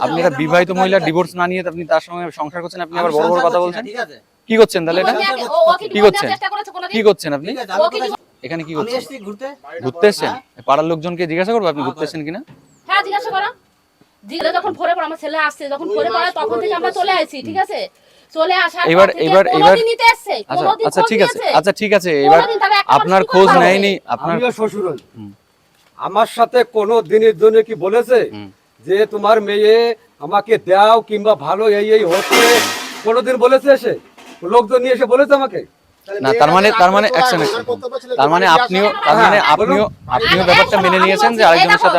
আপনি একটা বিবাহিত মহিলা ডিভোর্স না নিয়ে আপনি তার সঙ্গে সংসার করছেন আপনি আবার বড় বড় কথা বলছেন? ঠিক কি করছেন তাহলে এটা? কি করছেন? কি করছেন আপনি? এখানে কি করছেন? ঘুরতে। এসেছেন? পাড়ার লোকজনকে জিজ্ঞাসা করব আপনি ঘুরতে এসেছেন কিনা? হ্যাঁ জিজ্ঞাসা করো। জিজ্ঞাসা যখন পড়ে আমার ছেলে আসছে যখন পড়ে তখন থেকে আমরা চলে আসি ঠিক আছে? চলে আসার এবার- আচ্ছা আচ্ছা ঠিক আছে আচ্ছা ঠিক আছে এবার আপনার খোঁজ নেয়নি আপনার শ্বশুর আমার সাথে কোনো দিনের জন্য কি বলেছে। যে তোমার মেয়ে আমাকে দাও কিংবা ভালো এই এই হচ্ছে কোনোদিন বলেছে এসে লোকজন নিয়ে এসে বলেছে আমাকে? না তার মানে তার মানে অ্যাকশন তার মানে আপনিও তার মানে আপনিও আপনিও ব্যাপারটা মেনে নিয়েছেন যে আরেকজনের সাথে।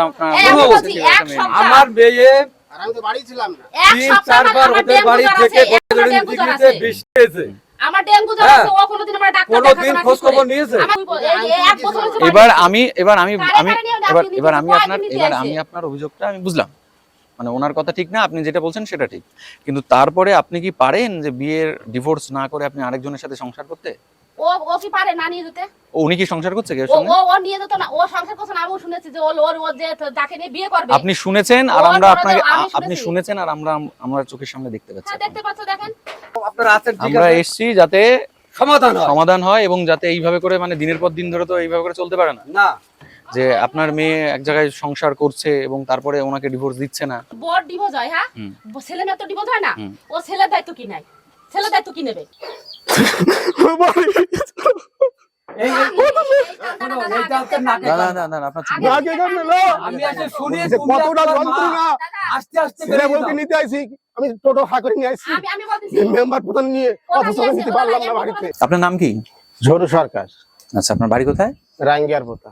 আমার মেয়ে আমি তো বাড়ি ছিলাম না। তিন চারবার ওদের বাড়ি থেকে বিষ পেয়েছে এবার আমি এবার আমি আমি এবার এবার আমি আপনার এবার আমি আপনার অভিযোগটা আমি বুঝলাম। মানে ওনার কথা ঠিক না আপনি যেটা বলছেন সেটা ঠিক। কিন্তু তারপরে আপনি কি পারেন যে বিয়ের ডিভোর্স না করে আপনি আরেকজনের সাথে সংসার করতে? ও ও কি পারে না নিয়ে যেতে? উনি কি সংসার করছে কেউ সঙ্গে? ও ও নিয়ে যেত না। ও সংসার করছে না আমিও শুনেছি যে ওর ওর ওর যে যাকে নিয়ে বিয়ে করবে। আপনি শুনেছেন আর আমরা আপনাকে আমি আপনি শুনেছেন আর আমরা আমরা চোখের সামনে দেখতে পাচ্ছি হ্যাঁ দেখতে পাচ্ছ দেখেন। আপনারা আছেন ঠিক আমরা এসেছি যাতে সমাধান হয়। সমাধান হয় এবং যাতে এইভাবে করে মানে দিনের পর দিন ধরে তো এইভাবে করে চলতে পারে না। না। যে আপনার মেয়ে এক জায়গায় সংসার করছে এবং তারপরে ওনাকে ডিভোর্স দিচ্ছে না। বড় ডিভোর্স হয় হ্যাঁ? ছেলে মেয়ে তো ডিভোর্স হয় না। ও ছেলের দায়িত্ব কি নাই? দায়িত্ব কি নেবে? আপনার নাম কি? ঝোরু সরকার। আচ্ছা আপনার বাড়ি কোথায়? রাঙ্গিয়ার পোতা।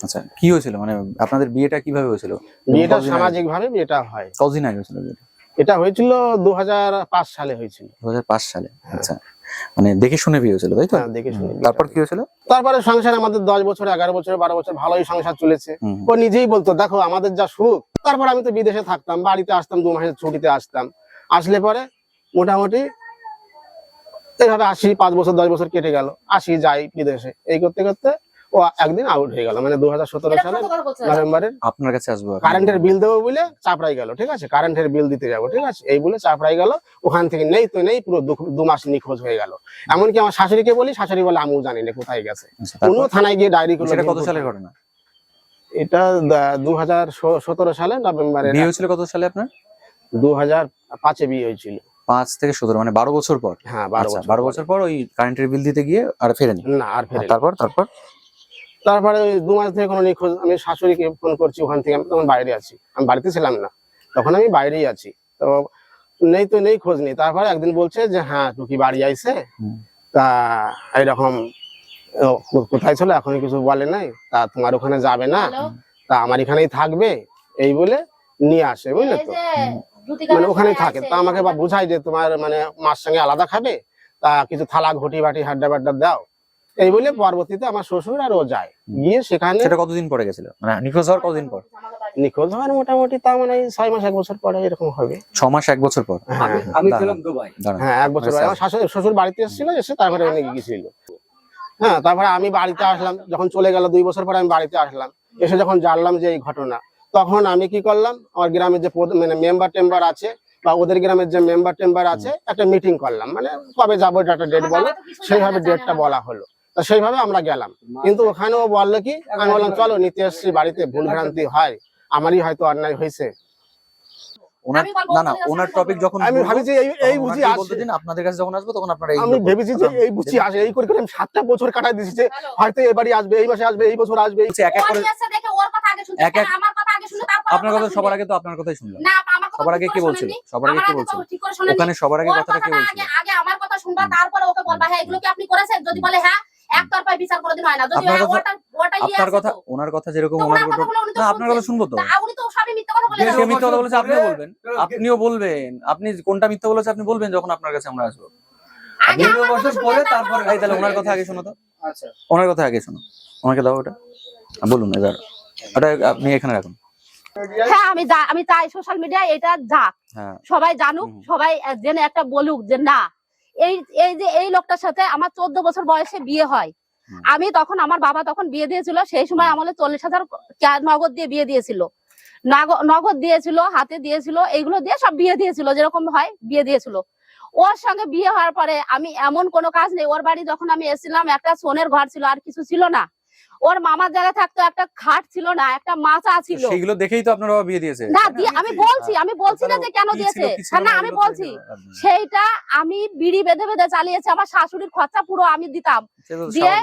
আচ্ছা কি হয়েছিল? মানে আপনাদের বিয়েটা কীভাবে হয়েছিল? বিয়েটা? সামাজিক ভাবে বিয়েটা হয়। কতদিন আগে হয়েছিল বিয়েটা? এটা হয়েছিল দু হাজার পাঁচ সালে হয়েছিল। দু হাজার পাঁচ সালে আচ্ছা। মানে দেখে শুনে বিয়ে হয়েছিল তাই তো? হ্যাঁ, দেখে শুনে তারপর কি হয়েছিল? তারপরে সংসার আমাদের দশ বছর এগারো বছর বারো বছর ভালোই সংসার চলেছে। ও নিজেই বলতো দেখো আমাদের যা সুখ তারপর আমি তো বিদেশে থাকতাম বাড়িতে আসতাম দু মাসের ছুটিতে আসতাম। আসলে পরে মোটামুটি এইভাবে আসি পাঁচ বছর দশ বছর কেটে গেল। আসি যাই বিদেশে। এই করতে করতে ও একদিন আউট হয়ে গেল। মানে দু হাজার সতেরো এটা সালে নভেম্বরের আপনার কাছে আসব কারেন্টের বিল দেবো বলে চাপড়াই গেল ঠিক আছে? কারেন্টের বিল দিতে যাব ঠিক আছে? এই বলে চাপড়াই গেল। ওখান থেকে নেই তো নেই পুরো দু- মাস নিখোঁজ হয়ে গেল। এমনকি আমার শাশুড়িকে বলি শাশুড়ি বলে আমিও জানি না কোথায় গেছে? আচ্ছা, কোনো থানায় গিয়ে ডায়েরি করল কত সালের ঘটনা? এটা দু হাজার সতেরো সালে নভেম্বরে বিয়ে হয়েছিল কত সালে আপনার? দু হাজার পাঁচে বিয়ে হয়েছিল। পাঁচ থেকে সতেরো মানে বারো বছর পর? হ্যাঁ বারো আচ্ছা বছর বছর পর ওই কারেন্টের বিল দিতে গিয়ে আর ফেরেনি? না আর ফেরে তারপর তারপর? তারপরে ওই দু মাস থেকে কোনো নিখোঁজ আমি শাশুড়িকে ফোন করছি ওখান থেকে আমি তখন বাইরে আছি। আমি বাড়িতে ছিলাম না। তখন আমি বাইরেই আছি। তো নেই তো নেই খোঁজ নেই। তারপরে একদিন বলছে যে হ্যাঁ টুকি বাড়ি আইছে হুম। তা কো- কোথায় ছিল? এখন কিছু বলে নাই। তা তোমার ওখানে যাবে না। তা আমার এখানেই থাকবে। এই বলে নিয়ে আসে বুঝলে তো? মানে ওখানেই সবাই থাকে। তা আমাকে বা বুঝাই যে তোমার মানে মার সঙ্গে আলাদা খাবে? তা কিছু থালা ঘটি বাটি হাড্ডা বাড্ডা দাও। এই বলে পরবর্তীতে আমার শ্বশুর আর ও যায়। গিয়ে সেখানে সেটা কতদিন পরে গেছিল? মানে নিখোঁজ হওয়ার কতদিন পর? নিখোঁজ হওয়ার মোটামুটি তা মানে ছয় মাস এক বছর পরে এরকম হবে। ছ মাস এক বছর পর? হ্যাঁ। আমি আমি ছিলাম দুবাই। হ্যাঁ এক বছর আমার শাশুড়ি শ্বশুর বাড়িতে এসেছিল এসে তারপরে উনি গিয়েছিল। হ্যাঁ তারপরে আমি বাড়িতে আসলাম যখন চলে গেল দুই বছর পরে আমি বাড়িতে আসলাম। এসে যখন জানলাম যে এই ঘটনা তখন আমি কি করলাম আমার গ্রামের যে প্রধান- মানে মেম্বার টেম্বার আছে বা ওদের গ্রামের যে মেম্বার টেম্বার আছে একটা মিটিং করলাম। মানে কবে যাব এটা একটা ডেট বলো সেইভাবে ডেটটা বলা হলো। তা সেইভাবে আমরা গেলাম। কিন্তু ওখানেও বলল কি আমি বললাম চলো নিতে এসছি বাড়িতে ভুল ভ্রান্তি হয় আমারই হয়তো অন্যায় হয়েছে। ওনার না না ওখানে ওনার টপিক যখন আমি বলব, ভাবি যে এই বুঝি দিন? আপনাদের কাছে যখন আসব তখন আপনারা আমি ভেবেছি যে এই বুঝি আসে এই করে করে আমি সাতটা বছর কাটাই দিছি যে হয়তো এবারই আসবে এই মাসে আসবে এই বছর আসবে। এক এক করে এক এক- আমার কথা আগে শুনে তারপর আপনার কথা সবার আগে তো আপনার কথাই শুনলাম। সবার আগে কি বলছিল? সবার আগে কি বলছিল। ওখানে সবার আগে কথাটা কি কথাটা বলছিল? আগে আগে আমার কথা শুনবা তারপরে ওকে বলবা হ্যাঁ এগুলো কি আপনি করেছেন? যদি বলে হ্যাঁ একতরফায় বিচার কোনোদিন হয় না। যদি আপনার হ্যাঁ, কথা- ওটা ওটা ইয়ে আপনার কথা ওনার কথা যেরকম ওনার কথা না আপনার কথা শুনব তো। উনি তো সবই মিথ্যা কথা বলে সে মিথ্যা কথা বলেছে আপনিও বলবেন। আপনিও বলবেন। আপনি কোনটা মিথ্যা বলেছে আপনি বলবেন যখন আপনার কাছে আমরা আসব। বছর পরে তারপরে এই তাহলে ওনার কথা আগে শোনো তো। আচ্ছা। ওনার কথা আগে শোনো। ওনাকে দাও ওটা। বলুন এবার। ওটা আপনি এখানে রাখুন। হ্যাঁ আমি আমি চাই সোশ্যাল মিডিয়ায় এটা যাক। হ্যাঁ। সবাই জানুক সবাই জেনে একটা বলুক যে না এই এই যে এই লোকটার সাথে আমার চোদ্দ বছর বয়সে বিয়ে হয়। আমি তখন আমার বাবা তখন বিয়ে দিয়েছিল সেই সময় আমাদের চল্লিশ হাজার নগদ দিয়ে বিয়ে দিয়েছিল। নাগ- নগদ দিয়েছিল হাতে দিয়েছিল এইগুলো দিয়ে সব বিয়ে দিয়েছিল যেরকম হয় বিয়ে দিয়েছিল। ওর সঙ্গে বিয়ে হওয়ার পরে আমি এমন কোনো কাজ নেই। ওর বাড়ি যখন আমি এসেছিলাম একটা সোনের ঘর ছিল আর কিছু ছিল না। ওর মামার জায়গায় থাকতো একটা খাট ছিল না একটা মাচা ছিল। সেগুলো দেখেই তো আপনার বাবা বিয়ে দিয়েছে। না আমি বলছি আমি বলছি না যে কেন দিয়েছে। হ্যাঁ, না আমি বলছি সেইটা আমি বিড়ি বেঁধে বেঁধে চালিয়েছি আমার শাশুড়ির খরচা পুরো আমি দিতাম। দিয়ে-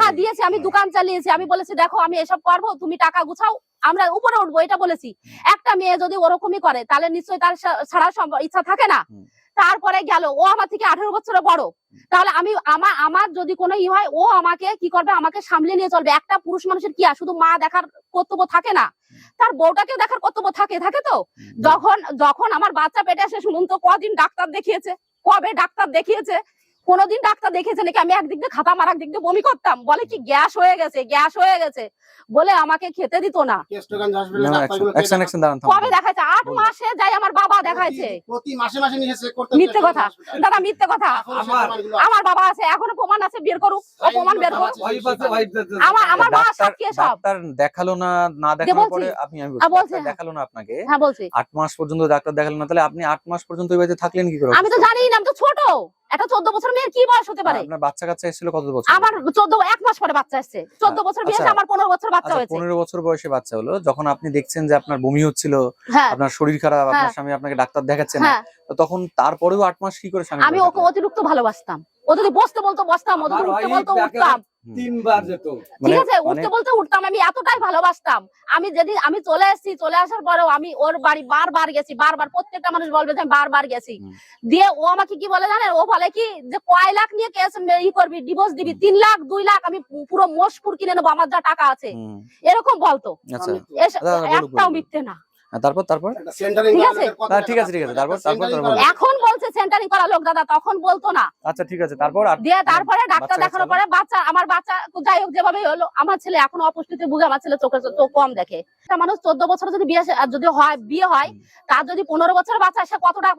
হ্যাঁ দিয়েছি আমি দোকান চালিয়েছি আমি বলেছি দেখো আমি এসব করব তুমি টাকা গুছাও আমরা উপরে উঠবো এটা বলেছি। একটা মেয়ে যদি ওরকমই করে তাহলে নিশ্চয়ই তার ছাড়া ইচ্ছা থাকে না। তারপরে গেল ও আমার থেকে আঠারো বছরের বড়। তাহলে আমি আমার আমার যদি কোনো ই হয় ও আমাকে কি করবে? আমাকে সামলে নিয়ে চলবে। একটা পুরুষ মানুষের কি আর? শুধু মা দেখার কর্তব্য থাকে না। তার বউটাকেও দেখার কর্তব্য থাকে থাকে তো? যখন যখন আমার বাচ্চা পেটে আসে শুনুন তো কদিন ডাক্তার দেখিয়েছে কবে ডাক্তার দেখিয়েছে? কোনোদিন ডাক্তার দেখিয়েছে নাকি? আমি একদিক দিয়ে খাতাম আর একদিক দিয়ে বমি করতাম। বলে কি গ্যাস হয়ে গেছে গ্যাস হয়ে গেছে। বলে আমাকে খেতে দিত না। কবে দেখাচ্ছে আট মাসে যাই আমার বাবা দেখাচ্ছে প্রতি- প্রতি মাসে মাসে নিয়ে এসে করতে মিথ্যে কথা। দাদা মিথ্যে কথা। আমার- বাবা আছে এখনও প্রমাণ আছে বের করুক। ও প্রমাণ বের করুক। আমার আমার ডাক্তার সাক্ষী সব। দেখাল না না দেখানোর পরে আপনি আমি। দেখাল না আপনাকে। হ্যাঁ বলছি। আট মাস পর্যন্ত ডাক্তার দেখাল না তাহলে আপনি আট মাস পর্যন্ত ওই বাড়িতে থাকলেন কি করে? আমি তো জানি না আমি তো ছোট। একটা চোদ্দ বছর মেয়ের কি বয়স হতে পারে? আপনার বাচ্চা কাচ্চা এসেছিল কত বছর? আমার চোদ্দ এক মাস পরে বাচ্চা চোদ্দ বছর বিয়ে আচ্ছা। আমার পনেরো বছর বাচ্চা আচ্ছা হয়েছে। পনেরো বছর বয়সে বাচ্চা হলো। যখন আপনি দেখছেন যে আপনার বমি হচ্ছিল হ্যাঁ। আপনার শরীর খারাপ আপনার হ্যাঁ। স্বামী আপনাকে ডাক্তার দেখাচ্ছেন না হ্যাঁ। তখন তারপরেও আট মাস কি করে আমি ওকে অতিরিক্ত ভালোবাসতাম। ও যদি বসতে বলতো বসতাম। ও যদি উঠতে বলতো উঠতাম। তিনবার যেত ঠিক মানে- আছে মানে উঠতে বলতে উঠতাম আমি এতটাই ভালোবাসতাম। আমি যেদিন আমি চলে এসেছি চলে আসার পরেও আমি ওর বাড়ি বারবার গেছি বারবার প্রত্যেকটা মানুষ বলবে যে আমি বারবার গেছি। দিয়ে ও আমাকে কি বলে জানেন? ও বলে কি যে কয় লাখ নিয়ে কেস ই করবি ডিভোর্স দিবি তিন লাখ দুই লাখ আমি পুরো কিনে নেব আমার যা টাকা আছে। এরকম বলতো। আচ্ছা। একটাও মিথ্যে না। তারপর তারপর? ঠিক আছে? ঠিক আছে, ঠিক আছে, তারপর- এখন বলছে সেন্টারিং করা লোক দাদা তখন বলতো না। আচ্ছা ঠিক আছে। তারপর দিয়ে তারপরে ডাক্তার দেখানোর পরে বাচ্চা আমার বাচ্চা যাই হোক যেভাবে হলো আমার ছেলে এখনও অপুষ্টিতে ভুগে আমার ছেলে চোখে চোখ কম দেখে। একটা মানুষ চোদ্দ বছর যদি বিয়ে যদি হয় বিয়ে হয় তার যদি পনেরো বছরের বাচ্চা সে কতটা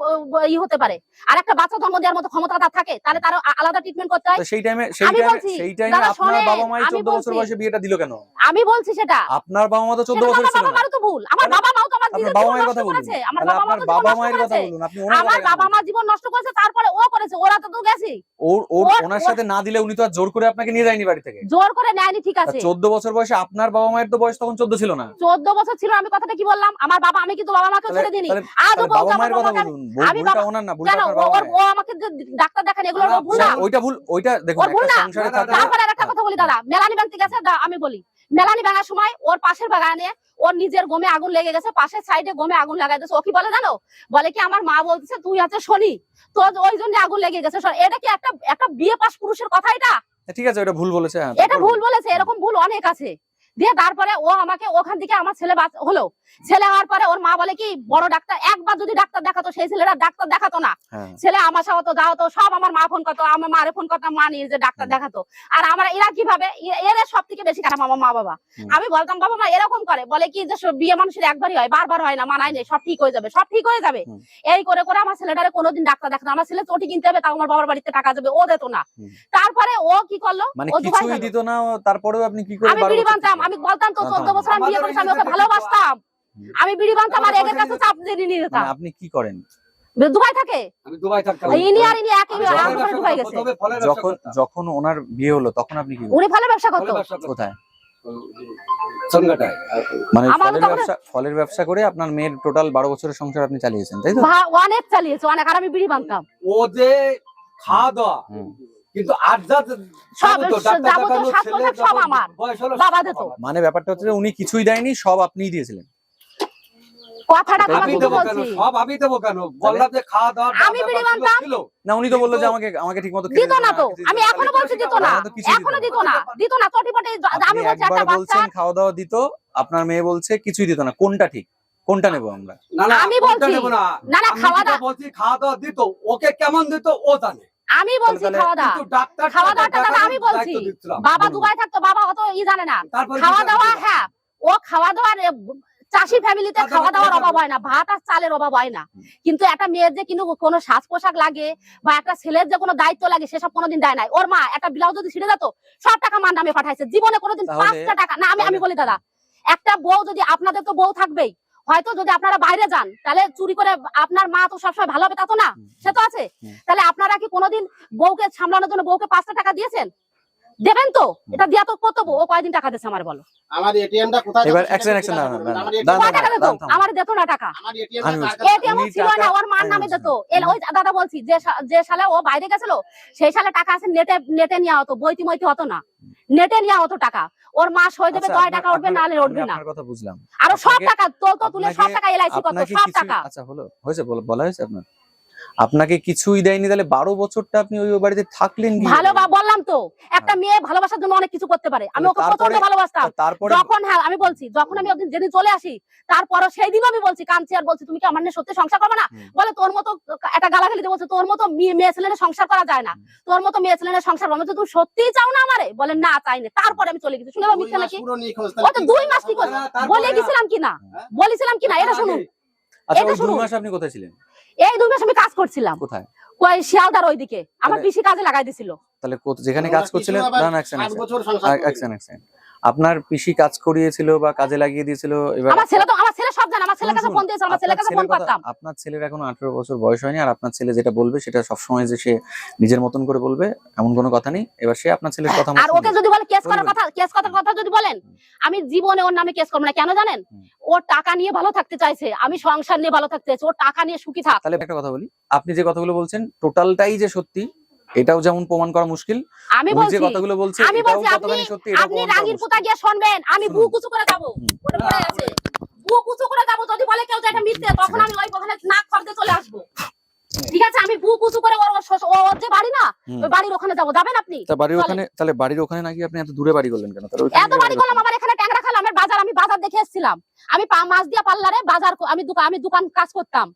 ই হতে পারে? আর একটা বাচ্চা জন্ম দেওয়ার মতো ক্ষমতা তার থাকে তাহলে তার আলাদা ট্রিটমেন্ট করতে হয়। সেই টাইমে সেই আমি টাইমে বলছি, সেই টাইমে আপনার বাবা মাই আমি বছর বলছি। বয়সে বিয়েটা দিল কেন? আমি বলছি সেটা। আপনার বাবা মা তো চোদ্দ সেটা বছর ছিল তো ভুল। আমার বাবা মাও তো আপনার বাবা মায়ের কথা বলুন। আমার বাবা মা আপনার তো জীবন বাবা নষ্ট মায়ের কথা বলুন আপনি আমার বাবা মা জীবন নষ্ট করেছে তারপরে ও করেছে ওরা তো তো গেছি। ওর ওর ওর- ওনার সাথে না দিলে উনি তো আর জোর করে আপনাকে নিয়ে যায়নি বাড়ি থেকে? জোর করে নেয়নি ঠিক আছে। চোদ্দ বছর বয়সে আপনার বাবা মায়ের তো বয়স তখন চোদ্দ ছিল না। চোদ্দ বছর ছিল আমি কথাটা কি বললাম? আমার বাবা আমি কিন্তু বাবা মাকে তাহলে- ছেড়ে দিনি আজও বাবা মায়ের কথা বলুন। আমি ভুলটা ওনার না ভুলটা আপনার বাবা ও আমাকে ডাক্তার দেখান এগুলো ভুল না। ওইটা ভুল ওইটা দেখুন একটা। সংসারে তারপরে কথা বলি দাদা। মেলানি ব্যাংক থেকে আছে আমি বলি। মেলানি ভাঙার সময় ওর পাশের বাগানে ওর নিজের গমে আগুন লেগে গেছে পাশের সাইডে গমে আগুন লাগাই দিয়েছে ও কি বলে জানো? বলে কি আমার মা বলতেছে তুই আছে শনি। তো ওই জন্য আগুন লেগে গেছে। এটা কি একটা একটা বিয়ে পাশ পুরুষের কথা এটা? ঠিক আছে এটা ভুল বলেছে হ্যাঁ, এটা ভুল বলেছে এরকম ভুল অনেক আছে। দিয়ে তারপরে ও আমাকে ওখান থেকে আমার ছেলে হলো। ছেলে হওয়ার পরে ওর মা বলে কি বড় ডাক্তার একবার যদি ডাক্তার দেখাতো সেই ছেলেরা ডাক্তার দেখাতো না। হ্যাঁ। ছেলে আমার সাথে তো যাও তো সব আমার মা ফোন করতো আমার মারে ফোন করতাম মা নিয়ে যে ডাক্তার দেখাতো। আর আমরা এরা কীভাবে এরা সব থেকে বেশি খারাপ আমার মা বাবা। আমি বলতাম বাবা মা এরকম করে। বলে কি যে বিয়ে মানুষের একবারই হয় বারবার হয় না মানায় নেই সব ঠিক হয়ে যাবে সব ঠিক হয়ে যাবে। এই করে করে আমার ছেলেটারে কোনোদিন ডাক্তার দেখাতো আমার ছেলে চটি কিনতে হবে তাও আমার বাবার বাড়িতে টাকা যাবে ও দিত না। তারপরে ও কি করল? মানে কিছুই দিত না তারপরেও আপনি কি করে আমি বিড়ি বানতাম? আমি বলতাম তো চোদ্দ বছর আমি বিয়ে করেছি আমি ওকে ভালোবাসতাম। আমি বিড়ি বানতাম আর এদের কাছে চাপ দিয়ে নিয়ে যেতাম। মানে আপনি কি করেন? দুবাই থাকে? আমি দুবাই থাকতাম। ইনি আর ইনি একই আমার দুবাই গেছে। ফলের ব্যবসা যখন যখন ওনার বিয়ে হলো তখন আপনি কি উনি ফলের ব্যবসা করতো। ফলের ব্যবসা করতাম। কোথায় মানে ফলের ব্যবসা ফলের ব্যবসা করে আপনার মেয়ের টোটাল বারো বছরের সংসার আপনি চালিয়েছেন তাই তো? অনেক চালিয়েছে অনেক। আর আমি বিড়ি বানতাম। ও যে খাওয়া দাওয়া। কিন্তু। মানে ব্যাপারটা হচ্ছে উনি কিছুই দেয়নি সব আপনিই দিয়েছিলেন। কথাটা তোমাকে আমি তো কি দেবো কেন? বলছি। সব আমি দেবো কেন? বললাম যে খাওয়া দাওয়া আমি বিড়ি বানতাম। না উনি তো বলল যে আমাকে আমাকে ঠিক দিত না তো। আমি এখনও বলছি দিত না। তাহলে তো কিছুই দিত এখনও দিত না। দিত না চটি আমি বলছি একটা বাচ্চা। খাওয়া দাওয়া দিত আপনার মেয়ে বলছে কিছুই দিত না। কোনটা ঠিক? কোনটা নেব আমরা? না না আমি কোনটা বলছি। না। না না খাওয়া দাওয়া বলছি খাওয়া দাওয়া দিত ওকে কেমন দিত ও জানে। আমি বলছি খাওয়া দাওয়া। খাওয়া দাওয়াটা দাদা আমি বলছি। বাবা দুবাই থাকতো বাবা অত ই জানে না। খাওয়া দাওয়া হ্যাঁ ও খাওয়া দাওয়ার চাষি ফ্যামিলিতে খাওয়া খাওয়া দাওয়ার অভাব হয় না ভাত আর চালের অভাব হয় না। কিন্তু একটা মেয়ের যে কিন্তু কোনো সাজ পোশাক লাগে বা একটা ছেলের যে কোনো দায়িত্ব লাগে সেসব কোনোদিন দেয় নাই ওর মা একটা ব্লাউজ যদি ছিঁড়ে যেত সব টাকা মার নামে পাঠাইছে। জীবনে কোনোদিন পাঁচটা টাকা না আমি আমি বলি দাদা একটা বউ যদি আপনাদের তো বউ থাকবেই হয়তো যদি আপনারা বাইরে যান তাহলে চুরি করে আপনার মা তো সবসময় ভালো হবে তা তো না? সে তো আছে। তাহলে আপনারা কি কোনোদিন বউকে সামলানোর জন্য বউকে পাঁচটা টাকা দিয়েছেন? দেবেন তো? এটা দিয়া তো কর্তব্য। বউ ও কয়দিন টাকা দিয়েছে আমার বলো। আমার এটিএমটা কোথায় এবার যাবে না, না, না, না, দাম। আমার দিত না টাকা। আমার? এটিএম ছিল না ওর মার নামে দিত। এল- ওই দাদা বলছি যে যে সালে ও বাইরে গেছিল সেই সালে টাকা আছে নেটে নেটে নেওয়া হতো বইতি মইতি হতো না। নেটে নেওয়া হতো টাকা। ওর মাস হয়ে দেবে আচ্ছা, টাকা উঠবে নাহলে উঠবে না। কথা বুঝলাম। আরও সব টাকা তোল তো তুলে সব টাকা এলআইসি করতো আপনাকে সব টাকা। আচ্ছা হলো হয়েছে বলা হয়েছে আপনার? আপনাকে কিছুই দেয়নি তাহলে বারো বছরটা আপনি ওই বাড়িতে থাকলেন ভালো বললাম তো একটা মেয়ে ভালোবাসার জন্য অনেক কিছু করতে পারে। আমি ওকে প্রচণ্ড ভালোবাসতাম। তারপরে যখন হ্যাঁ আমি বলছি যখন আমি ওদিন যেদিন চলে আসি তারপরও সেই দিনও আমি বলছি কাঁদছি আর বলছি তুমি কি আমার নিয়ে সত্যি সংসার করবে না? বলে তোর মতো একটা গালাগালি দিয়ে বলছে তোর মতো মেয়ে ছেলের সংসার করা যায় না। তোর মতো মেয়ে ছেলের সংসার করবে তুমি সত্যিই চাও না আমারে? বলে না চাই না। তারপরে আমি চলে গেছি। শুনে দুই মিথ্যা মাস নাকি? ও তো দুই মাস কি তারপরে বলে গেছিলাম কিনা হ্যাঁ? বলেছিলাম কিনা এটা শুনুন। আচ্ছা দুই মাস আপনি কোথায় ছিলেন? এই দুই মাস আমি কাজ করছিলাম। কোথায়? ওই শিয়ালদার ওইদিকে। আমার কৃষি পিসি কাজে লাগাই দিছিল। তাহলে যেখানে কাজ করছিলেন না না এক সেকেন্ড এক বছর আপনার পিসি কাজ করিয়েছিল বা কাজে লাগিয়ে দিয়েছিল এবার আমার ছেলে তো আমার ছেলে সব জানে আমার ছেলের কাছে ফোন দিয়েছিল আমার ছেলের আপনার কাছে ফোন ছেলের করতাম। আপনার ছেলের এখন আঠারো বছর বয়স হয়নি আর আপনার ছেলে যেটা বলবে সেটা সবসময় যে সে নিজের মতন করে বলবে এমন কোনো কথা নেই। এবার সে আপনার ছেলের কথা আর ওকে যদি বলে কেস করার কথা কেস করার কথা যদি বলেন আমি জীবনে ওর নামে কেস করব না কেন জানেন। ও টাকা নিয়ে ভালো থাকতে চাইছে আমি সংসার নিয়ে ভালো থাকতে চাইছি ও টাকা নিয়ে সুখী থাক। তাহলে একটা কথা বলি আপনি যে কথাগুলো বলছেন টোটালটাই যে সত্যি এটাও যেমন প্রমাণ করা মুশকিল। আমি বলছি কথাগুলো বলছে আমি বলছি, আপনি- আপনি রাগির। পুতা গিয়ে শুনবেন আমি। বুক উঁচু করে যাব। ওটা পড়ে আছে। বুক উঁচু করে যাব যদি বলে কেউ যে এটা মিথ্যে তখন আমি ওই ওখানে নাক খর্দে চলে আসব। ঠিক আছে আমি বুক উঁচু করে ওর ওর যে বাড়ি না। ওই বাড়ির ওখানে যাব। যাবেন আপনি? তা বাড়ির ওখানে তাহলে বাড়ির ওখানে নাকি আপনি এত দূরে বাড়ি করলেন কেন? তাহলে এত বাড়ি করলাম আবার এখানে আমার বাজার আমি বাজার দেখে এসেছিলাম। আমি মাছ দিয়া পার্লারে বাজার আমি দোকান আমি দোকান কাজ করতাম।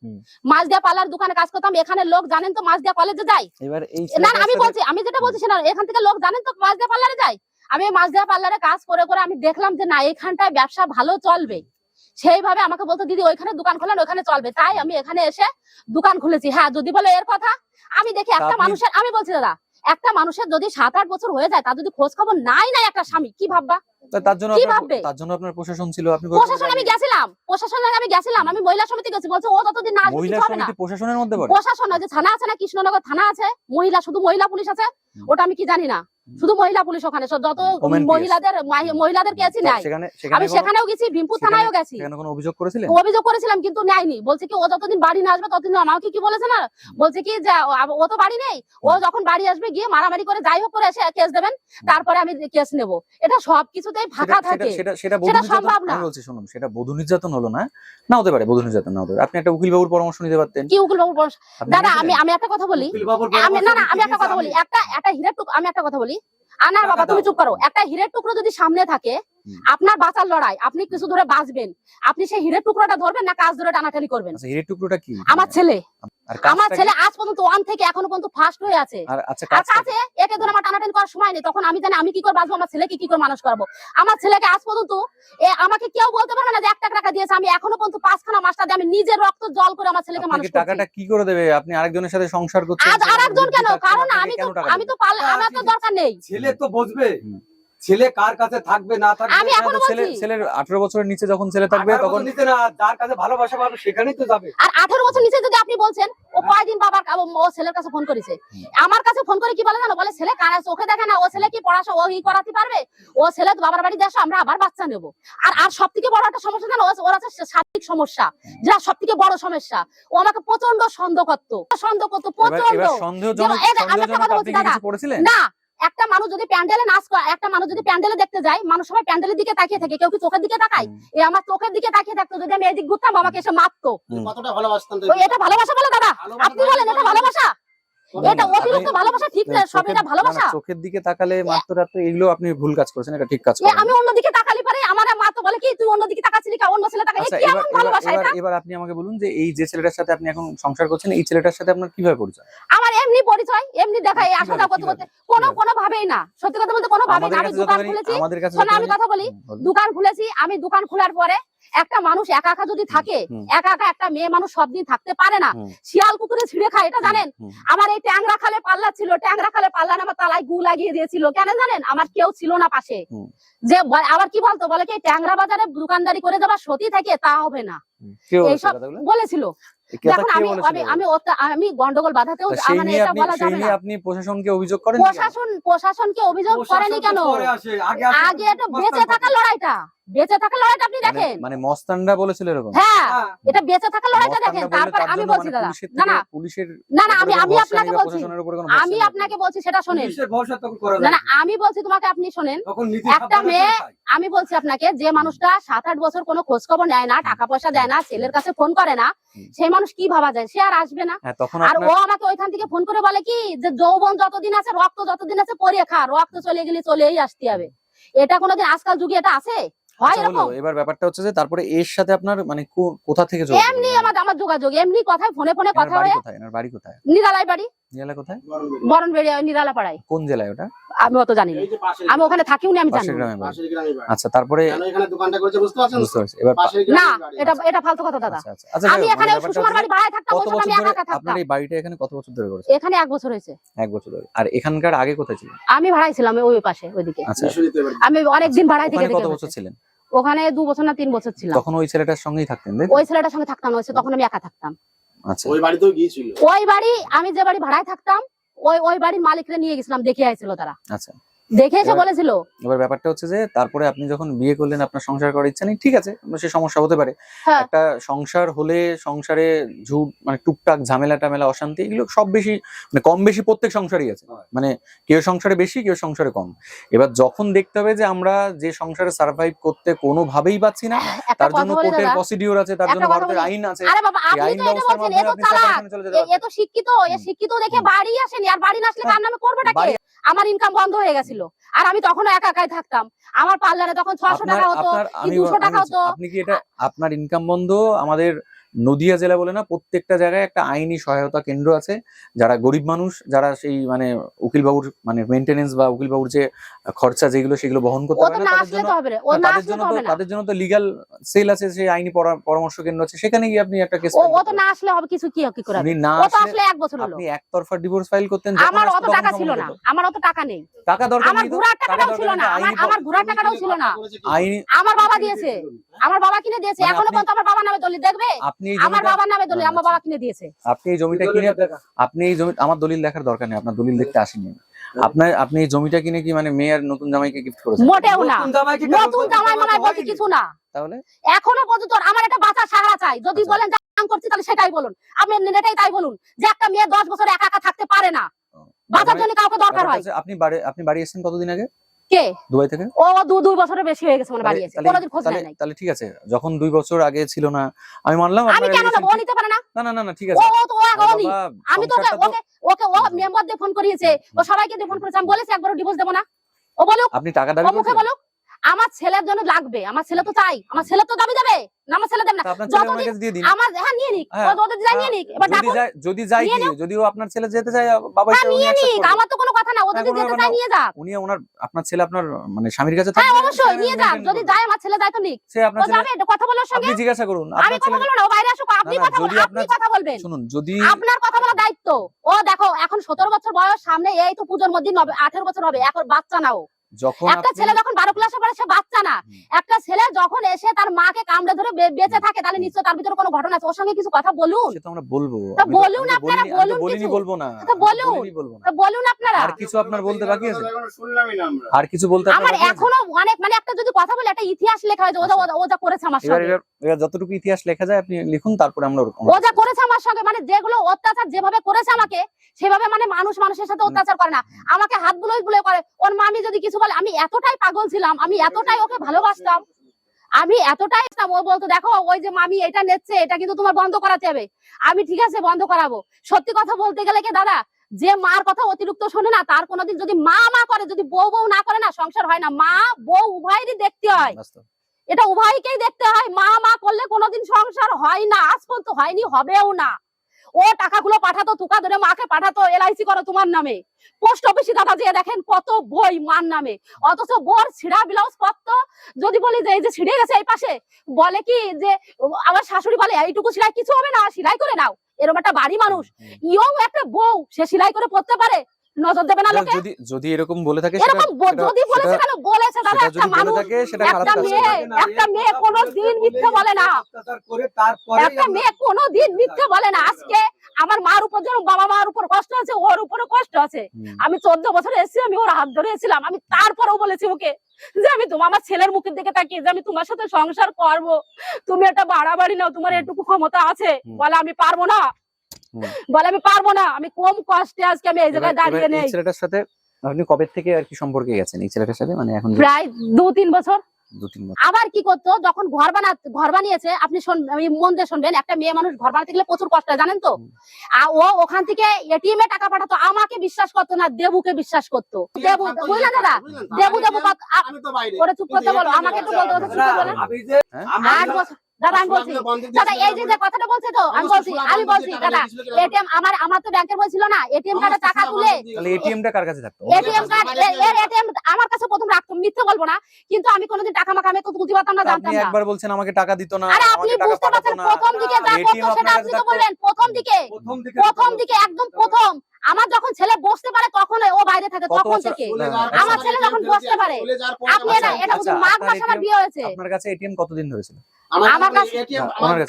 মাছ দিয়া পার্লার দোকানে কাজ করতাম। এখানে লোক জানেন তো মাছ দিয়া কলেজে যাই না আমি বলছি আমি যেটা বলছি সেটা এখান থেকে লোক জানেন তো মাছ দিয়া পার্লারে যাই আমি মাছ দিয়া পার্লারে কাজ করে করে আমি দেখলাম যে না এখানটায় ব্যবসা ভালো চলবে। সেইভাবে আমাকে বলতো দিদি ওইখানে দোকান খোলেন ওইখানে চলবে। তাই আমি এখানে এসে দোকান খুলেছি। হ্যাঁ যদি বলে এর কথা আমি দেখি একটা মানুষের আমি বলছি দাদা একটা মানুষের যদি সাত আট বছর হয়ে যায় তার যদি খোঁজ খবর নাই নাই একটা স্বামী কি ভাববা? তার জন্য কি আপনার- ভাববে? তার জন্য আপনার প্রশাসন ছিল আপনি প্রশাসন আমি গেছিলাম প্রশাসনে আমি গেছিলাম আমি মহিলা সমিতি গেছি বলছে ও যতদিন না মহিলা কিছু হবে না। সমিতি প্রশাসনের মধ্যে পড়ে? প্রশাসন আছে থানা আছে না কৃষ্ণনগর থানা আছে মহিলা শুধু মহিলা পুলিশ আছে ওটা আমি কি জানি না। শুধু মহিলা পুলিশ ওখানে যত মহিলাদের মহিলাদের কেছি নাই। আমি সেখানেও গেছি ভীমপুর সেখানে- থানায়ও গেছি। অভিযোগ করেছিলেন? অভিযোগ করেছিলাম কিন্তু নেয়নি। বলছে কি ও যতদিন বাড়ি না আসবে ততদিন আমাকে কি বলেছে না? বলছে কি যে ও- তো বাড়ি নেই। ও যখন বাড়ি আসবে গিয়ে মারামারি করে যাই হোক করে এসে কেস দেবেন তারপরে আমি কেস নেব। এটা সব কিছুতেই ফাঁকা সেটা- থাকে। সেটা- সেটা সম্ভব না। বলছি শুনুন সেটা বধূ নির্যাতন হলো না না হতে পারে বধূ নির্যাতন না হতে পারে। আপনি একটা উকিল বাবুর পরামর্শ নিতে পারতেন। কি উকিল বাবুর পরামর্শ দাদা আমি আমি একটা কথা বলি। আমি না না আমি একটা কথা বলি। একটা একটা হিরের টুক আমি একটা কথা বলি। আনার বাবা তুমি চুপ করো। একটা হিরের টুকরো যদি সামনে থাকে আপনার বাঁচার লড়াই আপনি কিছু ধরে বাঁচবেন। আপনি সেই হিরের টুকরোটা ধরবেন না কাজ ধরে টানাটানি করবেন। আচ্ছা হিরের টুকরোটা কি? আমার ছেলে। আমার ছেলে আজ পর্যন্ত ওয়ান থেকে এখনও পর্যন্ত ফার্স্ট হয়ে আছে। আর আচ্ছা কাছে একে ধরে আমার টানাটানি করার সময় নেই। তখন আমি জানি আমি কি করে বাঁচবো আমার ছেলেকে কি করে মানুষ করব। আমার ছেলেকে আজ পর্যন্ত আমাকে কেউ বলতে পারবে না যে এক টাকা দিয়েছে। আমি এখনও পর্যন্ত পাঁচখানা মাস্টার দিয়ে আমি নিজের রক্ত জল করে আমার ছেলেকে মানুষ টাকাটা কি করে দেবে? আপনি আরেকজনের সাথে সংসার করছেন আজ আর একজন কেন? কারণ আমি তো আমি তো আমার তো দরকার নেই। ছেলে তো বুঝবে ছেলে কার কাছে থাকবে না থাকবে আমি হ্যাঁ, ছেলে ছেলের আঠারো বছরের নিচে যখন ছেলে থাকবে তখন নিতে না যার কাছে ভালোবাসা পাবে সেখানেই তো যাবে। আর আঠারো বছর নিচে যদি আপনি বলছেন ও কয়দিন বাবার ও ছেলের কাছে ফোন করেছে? আমার কাছে ফোন করে কি বলে জানো? বলে ছেলে কারা চোখে দেখে না ও ছেলে কি পড়াশোনা ও ই করাতে পারবে? ও ছেলে তো বাবার বাড়ি দেশো আমরা আবার বাচ্চা নেব। আর আর সব থেকে বড় একটা সমস্যা জানো? ওর আছে শারীরিক সমস্যা যেটা সব থেকে বড় সমস্যা। ও আমাকে প্রচণ্ড সন্দেহ করতো। সন্দেহ করতো প্রচণ্ড কি না। একটা মানুষ যদি প্যান্ডেলে নাচ করে একটা মানুষ যদি প্যান্ডেলে দেখতে যায় মানুষ সবাই প্যান্ডেলের দিকে তাকিয়ে থাকে কেউ কি চোখের দিকে তাকায়? এই এ আমার চোখের দিকে তাকিয়ে থাকতো যদি আমি এদিক ঘুরতাম আমাকে এসে মারতো। কতটা ভালোবাসতাম তো এটা ভালোবাসা বলে দাদা। আপনি বলেন এটা ভালোবাসা? এটা অতিরিক্ত ভালোবাসা ঠিক না সব এটা ভালোবাসা। চোখের দিকে তাকালে মাত্র রাত্রে এগুলো আপনি ভুল কাজ করেছেন এটা ঠিক কাজ করেন। আমি অন্যদিকে তাকালি পারে আমার মা তো বলে কি তুই অন্যদিকে তাকাচ্ছিলি কা অন্য ছেলে আচ্ছা কি এমন ভালোবাসা এটা? এবার আপনি আমাকে বলুন যে এই যে ছেলেটার সাথে আপনি এখন সংসার করছেন এই ছেলেটার সাথে আপনার কীভাবে পরিচয়? আমার এমনি পরিচয় এমনি দেখাই আসা যাওয়া করতে করতে। কোনো কোনো ভাবেই না। সত্যি কথা বলতে কোনো ভাবেই না। আমি দোকান খুলেছি আমি কথা বলি। দোকান খুলেছি আমি দোকান খোলার পরে একটা মানুষ একা একা যদি থাকে একা একা একটা মেয়ে মানুষ সব দিন থাকতে পারে না। শিয়াল কুকুরে ছিঁড়ে খায় এটা জানেন? আমার এই ট্যাংরা খালে পাল্লা ছিল ট্যাংরা খালে পাল্লা আমার তালায় গু লাগিয়ে দিয়েছিল। কেন জানেন? আমার কেউ ছিল না পাশে। যে আবার কি বলতো? বলে কি ট্যাংরা বাজারে দোকানদারি করে যাবার সতী থেকে তা হবে না। এইসব বলেছিল। আমি আমি আমি ওটা- আমি গন্ডগোল বাধাতেও মানে এটা বলা যাবে না। আপনি প্রশাসনকে অভিযোগ করেন প্রশাসন প্রশাসনকে অভিযোগ করেনি কেন? আগে আসে এটা বেঁচে থাকার লড়াইটা। বেঁচে থাকার লড়াইটা আপনি মানে- দেখেন। মানে মস্তানরা বলেছিল এরকম? হ্যাঁ হ্যাঁ। এটা বেঁচে থাকার লড়াইটা দেখেন তারপর আমি বলছি মানে দাদা না না। পুলিশের না না আমি আমি আপনাকে বলছি আমি আপনাকে বলছি সেটা শোনেন। পুলিশের ভরসা তখন করা না না আমি বলছি তোমাকে আপনি শোনেন। একটা মেয়ে আমি বলছি আপনাকে যে মানুষটা সাত আট বছর কোনো খোঁজ খবর নেয় না টাকা পয়সা দেয় না ছেলের কাছে ফোন করে না সেই মানুষ কি ভাবা যায়? সে আর আসবে না। হ্যাঁ আর ও আমাকে ওইখান থেকে ফোন করে বলে কি যে যৌবন যতদিন আছে রক্ত যতদিন আছে পরে খা রক্ত চলে গেলে চলেই আসতে হবে। এটা কোনোদিন আজকাল যুগে এটা আছে? হয় আচ্ছা, এরকম। এবার ব্যাপারটা হচ্ছে যে তারপরে এর সাথে আপনার মানে কোথা থেকে এমনি? আমার আমার যোগাযোগ এমনি কথায় ফোনে ফোনে বাড়ি কোথায়? বাড়ি কোথায়? নিরালাই বাড়ি। কোথায়? নিরালা পাড়ায় কোন জেলায় ওটা? আমি অত জানি না। আমি ওখানে থাকিও না। আমি জানি। আচ্ছা তারপরে এখানে দোকানটা করেছে বুঝতে পারছেন? বুঝতে পারছি। এবার না এটা এটা ফালতু কথা দাদা। আচ্ছা আচ্ছা। আচ্ছা আমি এখানে সুষমার বাড়ি ভাড়ায় থাকতাম কত বছর ধরে আপনার এই বাড়িটা এখানে কত বছর ধরে করেছে এখানে এক বছর হয়েছে। এক বছর ধরে। আর এখানকার আগে কোথায় ছিল আমি ভাড়াই ছিলাম ওই পাশে ওইদিকে। আচ্ছা। আমি অনেকদিন ভাড়াই থেকে কত থেকে বছর ছিলেন? ওখানে দু বছর না তিন বছর ছিলাম। তখন ওই ছেলেটার সঙ্গেই থাকতেন ওই ছেলেটার সঙ্গে থাকতাম না ওই তখন আমি একা থাকতাম। ওই বাড়িতেও গিয়েছিল। ওই বাড়ি আমি যে বাড়ি ভাড়ায় থাকতাম ওই ওই বাড়ির মালিকরা নিয়ে গেছিলাম দেখে আইছিল তারা। আচ্ছা। দেখে এসে এবার- বলেছিল। এবার ব্যাপারটা হচ্ছে যে তারপরে আপনি যখন বিয়ে করলেন আপনার সংসার করার ইচ্ছা নেই ঠিক আছে সে সমস্যা হতে পারে। হ্যাঁ। একটা সংসার হলে সংসারে ঝুট মানে টুকটাক ঝামেলা টামেলা অশান্তি এগুলো সব বেশি মানে কম বেশি প্রত্যেক সংসারই আছে। মানে কেউ সংসারে বেশি কেউ সংসারে কম। এবার যখন দেখতে হবে যে আমরা যে সংসারে সার্ভাইভ করতে কোনোভাবেই পাচ্ছি না তার জন্য কোর্টের দাদা প্রসিডিওর আছে তার জন্য ভারতের আইন আছে আরে বাবা আপনি তো এটা বলছেন এ মাধ্যমে তো separation এ- তো শিক্ষিত এ শিক্ষিত দেখে বাড়ি আসেনি আর বাড়ি না আসলে কার নামে করবেটা কে আমার ইনকাম বন্ধ হয়ে গেছিল। আর আমি তখন একা একাই থাকতাম। আমার পার্লারে তখন ছশো টাকা হতো দুশো টাকা হতো। আপনি কি এটা আপনার ইনকাম বন্ধ? আমাদের নদিয়া জেলা বলে না প্রত্যেকটা জায়গায় একটা আইনি সহায়তা কেন্দ্র আছে। যারা গরিব মানুষ যারা সেই মানে উকিল বাবুর মানে মেনটেনেন্স বা উকিল বাবুর যে খরচা যেগুলো সেগুলো বহন করতে পারে না না তাদের জন্য তো তাদের জন্য তাদের জন্য লিগ্যাল সেল আছে সেই আইনি পরামর্শ কেন্দ্র আছে সেখানে গিয়ে আপনি একটা কেস ও ও তো না আসলে হবে কিছু কি কি করে হবে? না আসলে আসলে এক বছর হলো। আপনি একতরফা ডিভোর্স ফাইল করতেন আমার অত টাকা ছিল না আমার অত টাকা নেই। টাকা দরকার আমার নেই তো? ঘোরার টাকা টাকাটাও ছিল না আমার আমার ঘোরার টাকাটাও ছিল না। আইনি আমার বাবা দিয়েছে। আমার বাবা কিনে দিয়েছে মানে এখনও পর্যন্ত আমার বাবার নামে দলিল দেখবে? আপনি এই আমার জমিটা বাবার নামে দলিল আমার আচ্ছা। বাবা কিনে দিয়েছে। আপনি এই জমিটা কিনে আপনি এই জমি আমার দলিল দেখার দরকার নেই আপনার দলিল দেখতে আসেনি আপনার আপনি এই জমিটা কিনে কি মানে মেয়ের নতুন জামাইকে গিফট করেছেন? মোটেও না। নতুন জামাই কি নতুন জামাই মনে বলতে কিছু না। তাহলে? এখনও পর্যন্ত আমার একটা সাহারা চাই। যদি আচ্ছা। বলেন করছি তাহলে সেটাই বলুন। আপনি এটাই তাই বলুন যে একটা মেয়ে দশ বছর একা একা থাকতে পারে না। বাঁচার জন্য কাউকে দরকার হয়। আপনি বাড়ি আপনি বাড়ি এসেছেন কতদিন আগে? কে? দুবাই থেকে? ও দু দুই বছরের বেশি হয়ে গেছে মানে বাড়ি তাহলে- আছে তাহলে- কোনোদিন খোঁজ নাই। তাহলে ঠিক আছে। যখন দুই বছর আগে ছিল না আমি মানলাম আমি কেন relation ও নিতে পারে না। না না না না ঠিক আছে। ও তো ও আরে নি। আমি তো ওকে ওকে ও মেম্বার দিয়ে ফোন করিয়েছে। ও সবাইকে দিয়ে ফোন করেছে। আমি বলেছি একবার ডিভোর্স দেবো না। ও বলুক আপনি টাকা দাবি মুখে বলুক আমার ছেলের জন্য লাগবে। আমার ছেলে তো চাই। আমার ছেলে তো দাবি না আমার ছেলে দেবে না। যতদিন- আমার হ্যাঁ নিয়ে নিক। হ্যাঁ, ও নিয়ে নিক। এবার যদি ডাকুন যায় যদি কি যদিও আপনার ছেলে যেতে চায় বাবা হ্যাঁ নিয়ে নিক। আমার তো কোনো কথা না। ও হ্যাঁ, যদি যেতে চায় নিয়ে যাক। উনি ওনার আপনার ছেলে আপনার মানে স্বামীর কাছে হ্যাঁ অবশ্যই নিয়ে যাক। যদি যায় আমার ছেলে যায় তো নিক। সে আপনার ছেলে যাবে কথা বলার সঙ্গে। আপনি জিজ্ঞাসা করুন। আমি কথা বলব না ও বাইরে আসুক। আপনি কথা বলুন আপনি কথা বলবেন। শুনুন যদি আপনার কথা বলার দায়িত্ব। ও দেখো এখন সতেরো বছর বয়স সামনে এই তো পুজোর মধ্যে আঠেরো বছর হবে। এখন বাচ্চা নাও। যখন একটা ছেলে যখন বারো ক্লাসে পড়ে সে বাচ্চা না। একটা ছেলে যখন এসে তার মাকে কামড়ে ধরে বেঁচে থাকে তাহলে নিশ্চয় তার ভিতরে কোনো ঘটনা আছে। ওর সঙ্গে কিছু কথা বলুন। সে তো আমরা বলব। তা বলুন আপনারা, বলিনি- বলুন বলব না। তা বলুন। বলিনি আপনারা। আর কিছু আপনার বলতে বাকি আছে? শুনলামই না আমরা আর কিছু বলতে আমার এখনও অনেক মানে একটা যদি কথা বলে একটা ইতিহাস লেখা হয়েছে। ও যা- ও যা- ও যা করেছে আমার সঙ্গে। এবার যতটুকু ইতিহাস লেখা যায় আপনি লিখুন তারপরে আমরা ওরকম ও করেছে আমার সঙ্গে। মানে যেগুলো অত্যাচার যেভাবে করেছে আমাকে সেভাবে মানে মানুষ মানুষের সাথে অত্যাচার করে না। আমাকে হাত বুলোই বুলোই করে। ওর মামি যদি কিছু বলে আমি এতটাই পাগল ছিলাম আমি এতটাই ওকে ভালোবাসতাম আমি এতটাই ইসলাম ও বলতো দেখো ওই যে মামি এটা নেচ্ছে এটা কিন্তু তোমার বন্ধ করাতে হবে। আমি ঠিক আছে বন্ধ করাবো। সত্যি কথা বলতে গেলে কি দাদা যে মার কথা অতিরিক্ত শোনে না তার কোনোদিন যদি মা মা করে যদি বউ বউ না করে না সংসার হয় না। মা বউ উভয়েরই দেখতে হয়। এটা উভয়কেই দেখতে হয়। মা মা করলে কোনোদিন সংসার হয় না আজ পর্যন্ত হয়নি হবেও না। ও টাকাগুলো পাঠাতো তুকা ধরে মাকে পাঠাতো এলআইসি করো তোমার নামে। পোস্ট অফিসে দাদা যে দেখেন কত বই মার নামে। অথচ বোর ছিঁড়া ব্লাউজ পরতো যদি বলি যে এই যে ছিঁড়ে গেছে এই পাশে বলে কি যে আমার শাশুড়ি বলে এইটুকু সেলাই কিছু হবে না সেলাই করে নাও। এরকম একটা বাড়ি মানুষ। ইয়ং একটা বউ সে সেলাই করে পড়তে পারে। নজর দেবে না লোকে? যদি যদি এরকম বলে থাকে এরকম যদি বলেছে সেটা- কেন? বলেছে দাদা একটা মানুষ থাকে সেটা খারাপ একটা কাজ মেয়ে একটা মেয়ে কোনো দিন মিথ্যে বলে না। অত্যাচার করে তারপরে একটা মেয়ে কোনো দিন মিথ্যে বলে না। আজকে আমার মার উপর যেমন বাবা মার উপর কষ্ট আছে ওর উপরও কষ্ট আছে। আমি চোদ্দ বছর এসেছি আমি ওর হাত ধরে এসেছিলাম। আমি তারপরেও বলেছি ওকে যে আমি তোমার আমার ছেলের মুখের দিকে তাকিয়ে যে আমি তোমার সাথে সংসার করব। তুমি একটা বাড়াবাড়ি নাও তোমার এটুকু ক্ষমতা আছে। বলে আমি পারব না। বলে আমি পারব না আমি কম কষ্টে আজকে আমি এই জায়গায় দাঁড়িয়ে নেই। ছেলেটার সাথে আপনি কবে থেকে আর কি সম্পর্কে গেছেন? এই ছেলেটার সাথে? মানে এখন প্রায় দু তিন বছর। আবার কি করতো যখন ঘর বানা ঘর বানিয়েছে আপনি মন দিয়ে শুনবেন একটা মেয়ে মানুষ ঘর বানাতে গেলে প্রচুর কষ্ট জানেন তো? আর ও ওখান থেকে এটিএম এ টাকা পাঠাতো আমাকে বিশ্বাস করতো না দেবুকে বিশ্বাস করতো। দেবু বুঝলেন দাদা? দেবু দেবু তো বাইরে। চুপ করতে বলো আমাকে একটু বলতে বলতে হ্যাঁ? আট বছর দাদা আমি বলছি। দাদা এই যে যে কথাটা বলছে তো আমি বলছি আমি বলছি দাদা এটিএম আমার আমার তো ব্যাংকের বই ছিল না এটিএম কার্ডে টাকা তুলে তাহলে এটিএমটা কার কাছে থাকতো? এটিএম কার্ড এর এটিএম আমার কাছে প্রথম রাখতো মিথ্যে বলব না কিন্তু আমি কোনোদিন টাকা মাখা আমি তো তুলতে পারতাম না জানতাম না। একবার বলছেন আমাকে টাকা দিত না আরে আপনি বুঝতে পারছেন প্রথম দিকে যা করতো সেটা আপনি তো বললেন প্রথম দিকে। প্রথম দিকে একদম প্রথম। আমার যখন ছেলে বসতে পারে তখন ও বাইরে থাকে তখন থেকে। আমার ছেলে যখন বসতে পারে আপনি এটা এটা আচ্ছা, বুঝুন মাঘ মাসে আমার বিয়ে হয়েছে। আপনার কাছে এটিএম কতদিন ধরেছিল? আমার কাছে-